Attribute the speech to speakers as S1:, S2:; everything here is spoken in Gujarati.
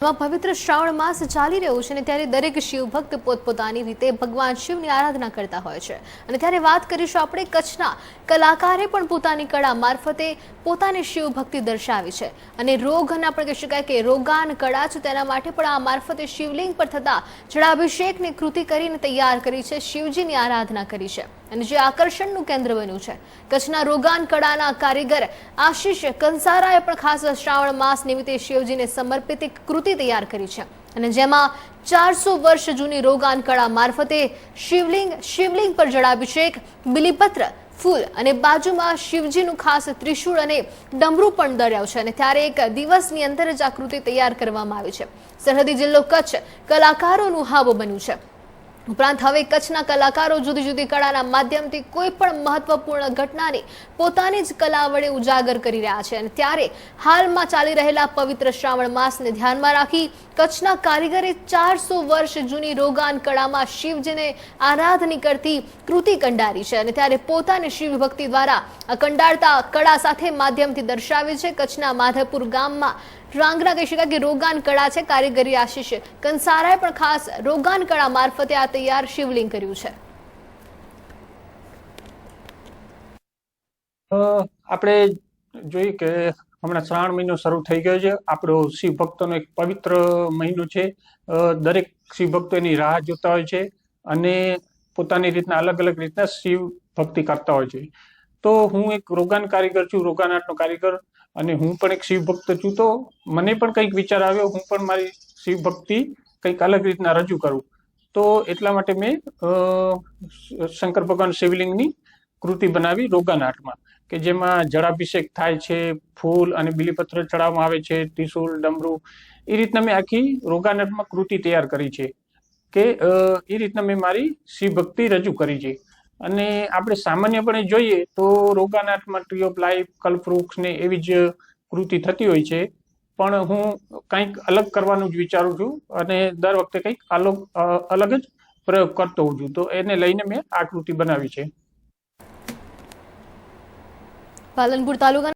S1: પવિત્ર શ્રાવણ માસ ચાલી રહ્યો છે અને ત્યારે દરેક શિવ ભક્ત પોતપોતાની રીતે ભગવાન શિવની આરાધના કરતા હોય છે. અને ત્યારે વાત કરીશું આપણે કચ્છના કલાકારે પણ પોતાની કળા મારફતે પોતાની શિવ ભક્તિ દર્શાવી છે. અને રોગ અને આપણે કહી શકાય કે રોગાન કળા છે, તેના માટે પણ આ મારફતે શિવલિંગ પર થતા જળાભિષેકની કૃતિ કરીને તૈયાર કરી છે, શિવજીની આરાધના કરી છે. અને જે આકર્ષણનું કેન્દ્ર બન્યું છે. કચ્છના રોગાન કળાના કારીગર આશીષ કંસારાએ પણ ખાસ શ્રાવણ માસ નિમિત્તે શિવજીને સમર્પિત એક કૃતિ તૈયાર કરી છે. અને જેમાં ચારસો વર્ષ જૂની રોગાન કળા મારફતે શિવલિંગ શિવલિંગ પર જળાભિષેક, બિલીપત્ર, ફૂલ અને બાજુમાં શિવજીનું ખાસ ત્રિશૂળ અને ડમરું પણ દર્યાવ છે. અને ત્યારે એક દિવસની અંદર જ આ કૃતિ તૈયાર કરવામાં આવી છે. સરહદી જિલ્લો કચ્છ કલાકારોનું હાવ બન્યું છે. ઉપરાંત હવે કચ્છના કલાકારો જુદી જુદી કળાના માધ્યમથી કોઈ પણ મહત્વપૂર્ણ ઘટનાને પોતાની જ કલા વડે ઉજાગર કરી રહ્યા છે અને ત્યારે હાલમાં ચાલી રહેલા પવિત્ર શ્રાવણ માસને ધ્યાનમાં રાખી કચ્છના કારીગરે ચારસો વર્ષ જૂની રોગાન કળામાં શિવજીને આરાધની કરતી કૃતિ કંડારી છે અને ત્યારે પોતાની શિવ ભક્તિ દ્વારા કંડારતા કળા સાથે માધ્યમથી દર્શાવી છે. કચ્છના માધવપુર ગામમાં રાંગના કહી શકાય કે રોગાન કળા છે. કારીગરી આશીષ કંસારાએ પણ ખાસ રોગાન કળા મારફતે આ તૈયાર શિવલિંગ કર્યું છે.
S2: આપણે જોઈએ કે હમણાં શ્રાવણ મહિનો શરૂ થઈ ગયો છે. આપણો શિવ ભક્તોનો એક પવિત્ર મહિનો છે. દરેક શિવ ભક્તો એની રાહ જોતા હોય છે અને પોતાની રીતના અલગ અલગ રીતના શિવ ભક્તિ કરતા હોય છે. તો હું એક રોગાન કારીગર છું રોગાન આર્ટનો કારીગર અને હું પણ એક શિવ ભક્ત છું. તો મને પણ કંઈક વિચાર આવ્યો, હું પણ મારી શિવ ભક્તિ કંઈક અલગ રીતના રજૂ કરું. તો એટલા માટે મેં શંકર ભગવાન શિવલિંગની કૃતિ બનાવી રોગાન આર્ટમાં કે જેમાં જળાભિષેક થાય છે, ફૂલ અને બિલીપત્ર ચડાવવામાં આવે છે ત્રિશુલ ડમરું, એ રીતના મેં આખી રોગાનાટમાં કૃતિ તૈયાર કરી છે, કે એ રીતના મેં મારી શિવ ભક્તિ રજૂ કરી છે. અને આપણે સામાન્યપણે જોઈએ તો રોગાનાટમાં ટ્રી ઓફ લાઈફ કલ્પવૃક્ષ ને એવી જ કૃતિ થતી હોય છે પણ હું કંઈક અલગ કરવાનું જ વિચારું છું અને દર વખતે કંઈક અલગ અલગ જ પ્રયોગ કરતો હોઉં છું. તો એને લઈને મેં આકૃતિ બનાવી છે.
S1: પાલનપુર તાલુકા